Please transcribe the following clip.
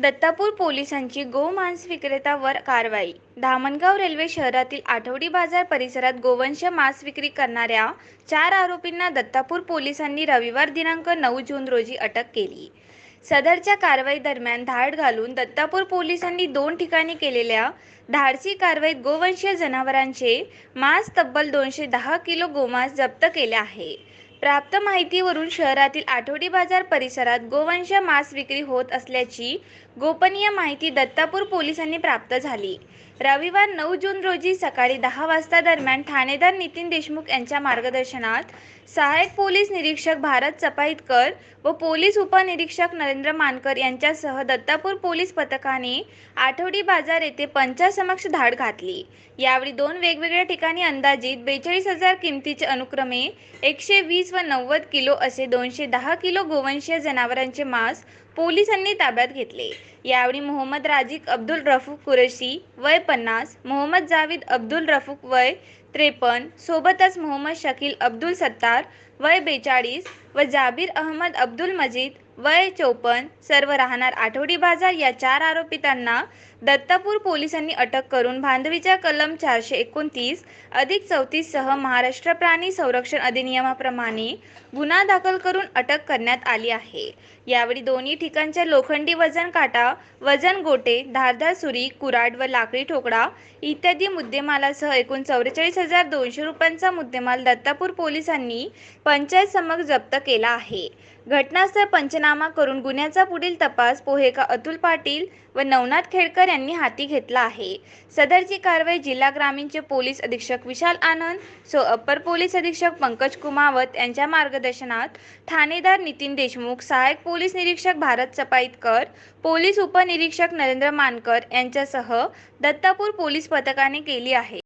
दत्तापूर पोलिसांची गोमांस विक्रेतावर कारवाई. धामणगाव रेल्वे शहरातील आठवडी बाजार परिसरात गोवंश मांस विक्री करणाऱ्या चार आरोपींना दत्तापूर पोलिसांनी रविवार दिनांक नऊ जून रोजी अटक केली. सदरच्या कारवाई दरम्यान धाड घालून दत्तापूर पोलिसांनी दोन ठिकाणी केलेल्या धाडसी कारवाईत गोवंशीय जनावरांचे मांस तब्बल दोनशे दहा किलो गोमांस जप्त केले आहे. प्राप्त माहितीवरून शहरातील आठवडी बाजार परिसरात गोवंश मांस विक्री होत असल्याची गोपनीय माहिती दत्तापूर पोलिसांनी प्राप्त झाली. रविवार नऊ जून रोजी सकाळी दहा वाजता दरम्यान ठाणेदार नितीन देशमुख यांच्या मार्गदर्शनात सहाय्यक पोलीस निरीक्षक भारत चपाईतकर व पोलीस उपनिरीक्षक नरेंद्र मानकर यांच्यासह दत्तापूर पोलीस पथकाने आठवडी बाजार येथे पंचासमक्ष धाड घातली. यावेळी दोन वेगवेगळ्या ठिकाणी अंदाजित बेचाळीस हजार किमतीचे अनुक्रमे एकशे वीस व नव्वद किलो असे दोनशे दहा किलो गोवंशीय जनावरांचे मांस पोलिसांनी ताब्यात घेतले. यावेळी मोहम्मद राजिक अब्दुल रफूक कुरेशी वय पन्नास मोहम्मद जावेद अब्दुल रफूक वय त्रेपन्न सोबतच मोहम्मद शकील अब्दुल सत्तार वय बेचाळीस व जाबीर अहमद अब्दुल मजीद वय चौपन्न सर्व राहणार आठवडी बाजार या चार आरोपितांना दत्तापूर पोलिसांनी अटक करून भांडवीच्या कलम चारशे एकोणतीस अधिक चौतीस सह महाराष्ट्र प्राणी संरक्षण अधिनियमाप्रमाणे गुन्हा दाखल करून अटक करण्यात आली आहे. यावेळी दोन्ही ठिकाणच्या लोखंडी वजन काटा वजन गोटे धारधार सुरी कुराड व लाकडी ठोकळा इत्यादी मुद्देमालासह एकूण चौवेचाळीस हजार दोनशे रुपयांचा मुद्देमाल दत्तापूर पोलिसांनी पंचायत समक्ष जप्त केला आहे. घटनास्थळ पंचनामा करून गुन्ह्याचा पुढील तपास पोहेका अतुल पाटील व नवनाथ खेडकर यांनी हाती घेतला आहे. सदरची कारवाई जिल्हा ग्रामीणचे पोलीस अधीक्षक विशाल आनंद सो अप्पर पोलीस अधीक्षक पंकज कुमावत यांच्या मार्गदर्शनात ठाणेदार नितीन देशमुख सहाय्यक पोलीस निरीक्षक भारत चपाईतकर पोलीस उपनिरीक्षक नरेंद्र मानकर यांच्यासह दत्तापूर पोलीस पथकाने केली आहे.